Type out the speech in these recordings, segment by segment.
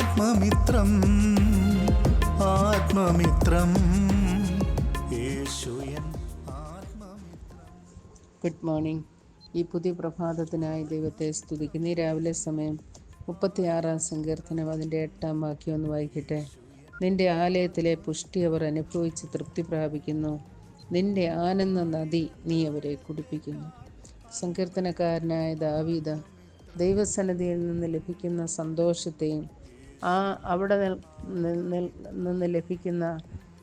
ആത്മമിത്രം ആത്മമിത്രം. Good morning ഈ പുതിയ പ്രഭാതത്തിനായി ദൈവത്തെ സ്തുതിക്കുന്ന. ഈ രാവിലെ സമയം മുപ്പത്തിയാറാം സങ്കീർത്തനം അതിന്റെ എട്ടാം വാക്യം ഒന്ന് വായിക്കട്ടെ. നിന്റെ ആലയത്തിലെ പുഷ്ടി അവർ അനുഭവിച്ച് തൃപ്തി പ്രാപിക്കുന്നു. നിന്റെ ആനന്ദ നദി നീ അവരെ കുടിപ്പിക്കുന്നു. സങ്കീർത്തനക്കാരനായ ദാവീദ ദൈവസന്നിധിയിൽ നിന്ന് ലഭിക്കുന്ന സന്തോഷത്തെയും ആ അവിടെ നിന്ന് ലഭിക്കുന്ന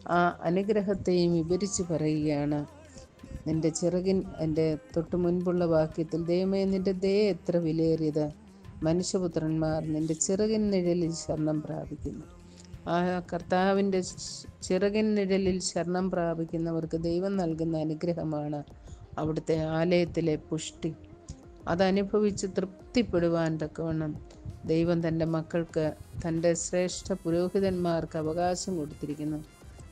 ആ അനുഗ്രഹത്തെയും വിവരിച്ച് പറയുകയാണ്. നിന്റെ ചിറകിൻ എന്റെ തൊട്ടു മുൻപുള്ള വാക്യത്തിൽ ദൈവമേ നിന്റെ ദയ എത്ര വിലയേറിയത്. മനുഷ്യപുത്രന്മാർ നിന്റെ ചിറകിൻ നിഴലിൽ ശരണം പ്രാപിക്കുന്നു. ആ കർത്താവിന്റെ ചിറകിൻ നിഴലിൽ ശരണം പ്രാപിക്കുന്നവർക്ക് ദൈവം നൽകുന്ന അനുഗ്രഹമാണ് അവിടുത്തെ ആലയത്തിലെ പുഷ്ടി. അതനുഭവിച്ച് തൃപ്തിപ്പെടുവാൻ തക്കവണ്ണം ദൈവം തന്റെ മക്കൾക്ക് തന്റെ ശ്രേഷ്ഠ പുരോഹിതന്മാർക്ക് അവകാശം കൊടുത്തിരിക്കുന്നു.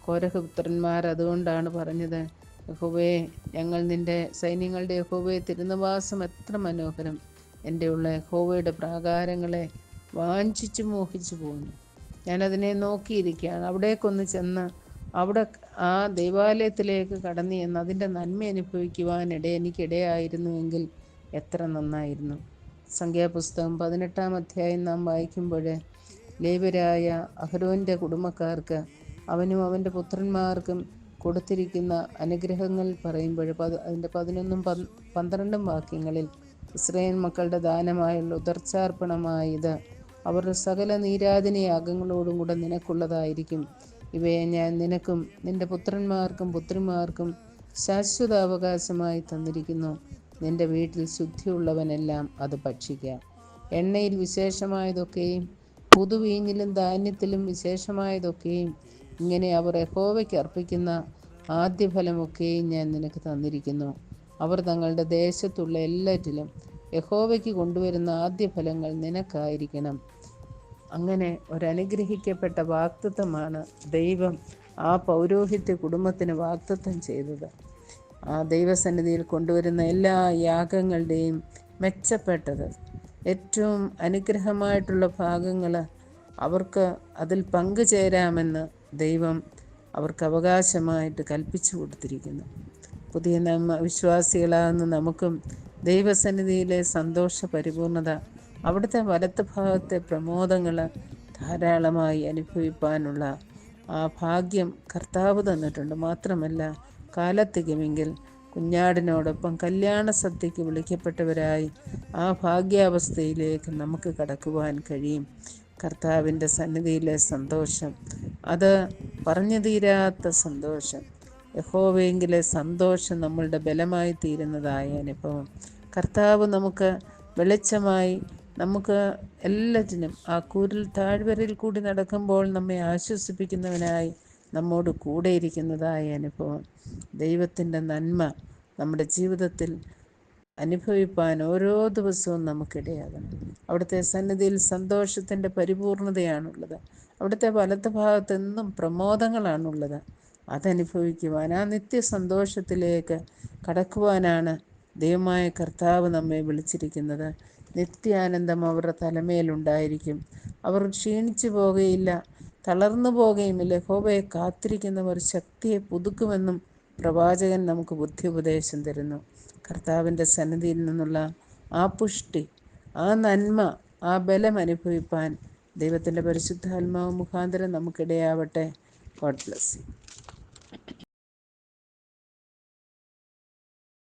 കോരഹപുത്രന്മാർ അതുകൊണ്ടാണ് പറഞ്ഞത് യഹോവേ ഞങ്ങൾ നിന്റെ സൈന്യങ്ങളുടെ യഹോവയെ തിരുനിവാസം എത്ര മനോഹരം. എന്റെ ഉള്ള യഹോവയുടെ പ്രാകാരങ്ങളെ വാഞ്ചിച്ചു മോഹിച്ചു പോകുന്നു ഞാനതിനെ നോക്കിയിരിക്കുകയാണ്. അവിടേക്കൊന്ന് ചെന്ന് അവിടെ ആ ദൈവാലയത്തിലേക്ക് കടന്നു ചെന്ന് അതിന്റെ നന്മ അനുഭവിക്കുവാൻ ഇട എനിക്കിടയായിരുന്നുവെങ്കിൽ എത്ര നന്നായിരുന്നു. സംഖ്യാപുസ്തകം പതിനെട്ടാം അധ്യായം നാം വായിക്കുമ്പോൾ ലേബരായ അഹ്രോന്റെ കുടുംബക്കാർക്ക് അവനും അവന്റെ പുത്രന്മാർക്കും കൊടുത്തിരിക്കുന്ന അനുഗ്രഹങ്ങൾ പറയുമ്പോൾ പത് അതിന്റെ പതിനൊന്നും പന്ത്രണ്ടും വാക്യങ്ങളിൽ ഇസ്രയേൽ മക്കളുടെ ദാനമായുള്ള ഉദർച്ചാർപ്പണമായത് അവരുടെ സകല നീരാജന യാഗങ്ങളോടും കൂടെ നിനക്കുള്ളതായിരിക്കും. ഇവയെ ഞാൻ നിനക്കും നിന്റെ പുത്രന്മാർക്കും പുത്രിമാർക്കും ശാശ്വതാവകാശമായി തന്നിരിക്കുന്നു. നിന്റെ വീട്ടിൽ ശുദ്ധിയുള്ളവനെല്ലാം അത് ഭക്ഷിക്കാം. എണ്ണയിൽ വിശേഷമായതൊക്കെയും പുതുവീഞ്ഞിലും ധാന്യത്തിലും വിശേഷമായതൊക്കെയും ഇങ്ങനെ അവർ യഹോവയ്ക്ക് അർപ്പിക്കുന്ന ആദ്യഫലമൊക്കെയും ഞാൻ നിനക്ക് തന്നിരിക്കുന്നു. അവർ തങ്ങളുടെ ദേശത്തുള്ള എല്ലാറ്റിലും യഹോവയ്ക്ക് കൊണ്ടുവരുന്ന ആദ്യഫലങ്ങൾ നിനക്കായിരിക്കണം. അങ്ങനെ ഒരനുഗ്രഹിക്കപ്പെട്ട വാക്തത്വമാണ് ദൈവം ആ പൗരോഹിത്യ കുടുംബത്തിന് വാക്തത്വം ചെയ്തത്. ദൈവസന്നിധിയിൽ കൊണ്ടുവരുന്ന എല്ലാ യാഗങ്ങളുടെയും മെച്ചപ്പെട്ടത്. ഏറ്റവും അനുഗ്രഹമായിട്ടുള്ള ഭാഗങ്ങൾ അവർക്ക് അതിൽ പങ്കുചേരാമെന്ന് ദൈവം അവർക്ക് അവകാശമായിട്ട് കൽപ്പിച്ചു കൊടുത്തിരിക്കുന്നു. പുതിയ നമ്മ വിശ്വാസികളാകുന്ന നമുക്കും ദൈവസന്നിധിയിലെ സന്തോഷ പരിപൂർണത അവിടുത്തെ വലത്ത് ഭാഗത്തെ പ്രമോദങ്ങൾ ധാരാളമായി അനുഭവിപ്പാനുള്ള ആ ഭാഗ്യം കർത്താവ് തന്നിട്ടുണ്ട്. മാത്രമല്ല കാലത്തികമെങ്കിൽ കുഞ്ഞാടിനോടൊപ്പം കല്യാണ സദ്യയ്ക്ക് വിളിക്കപ്പെട്ടവരായി ആ ഭാഗ്യാവസ്ഥയിലേക്ക് നമുക്ക് കടക്കുവാൻ കഴിയും. കർത്താവിന്റെ സന്നിധിയിലെ സന്തോഷം. അത് പറഞ്ഞു തീരാത്ത സന്തോഷം. യഹോവയെങ്കിലെ സന്തോഷം നമ്മളുടെ ബലമായി തീരുന്നതായ അനുഭവം. കർത്താവ് നമുക്ക് വെളിച്ചമായി നമുക്ക് എല്ലാറ്റിനും ആ കൂരിൽ താഴ്വരയിൽ കൂടി നടക്കുമ്പോൾ നമ്മെ ആശ്വസിപ്പിക്കുന്നവനായി നമ്മോട് കൂടെ ഇരിക്കുന്നതായ അനുഭവം. ദൈവത്തിന്റെ നന്മ നമ്മുടെ ജീവിതത്തിൽ അനുഭവിപ്പാൻ ഓരോ ദിവസവും നമുക്കിടയാകണം. അവിടുത്തെ സന്നിധിയിൽ സന്തോഷത്തിന്റെ പരിപൂർണതയാണുള്ളത്. അവിടുത്തെ വലത്ത് ഭാഗത്ത് എന്നും പ്രമോദങ്ങളാണുള്ളത്. അതനുഭവിക്കുവാൻ ആ നിത്യ സന്തോഷത്തിലേക്ക് കടക്കുവാനാണ് ദൈവമായ കർത്താവ് നമ്മെ വിളിച്ചിരിക്കുന്നത്. നിത്യാനന്ദം അവരുടെ തലമേലുണ്ടായിരിക്കും. അവർ ക്ഷീണിച്ചു പോകുകയില്ല തളർന്നു പോകുകയുമില്ല കാത്തിരിക്കുന്ന കാത്തിരിക്കുന്നവർ ശക്തിയെ പുതുക്കുമെന്നും പ്രവാചകൻ നമുക്ക് ബുദ്ധി ഉപദേശം തരുന്നു. കർത്താവിന്റെ സന്നിധിയിൽ നിന്നുള്ള ആ പുഷ്ടി ആ നന്മ ആ ബലം അനുഭവിപ്പാൻ ദൈവത്തിന്റെ പരിശുദ്ധാത്മാവ് മുഖാന്തരം നമുക്കിടയാവട്ടെ. God bless you.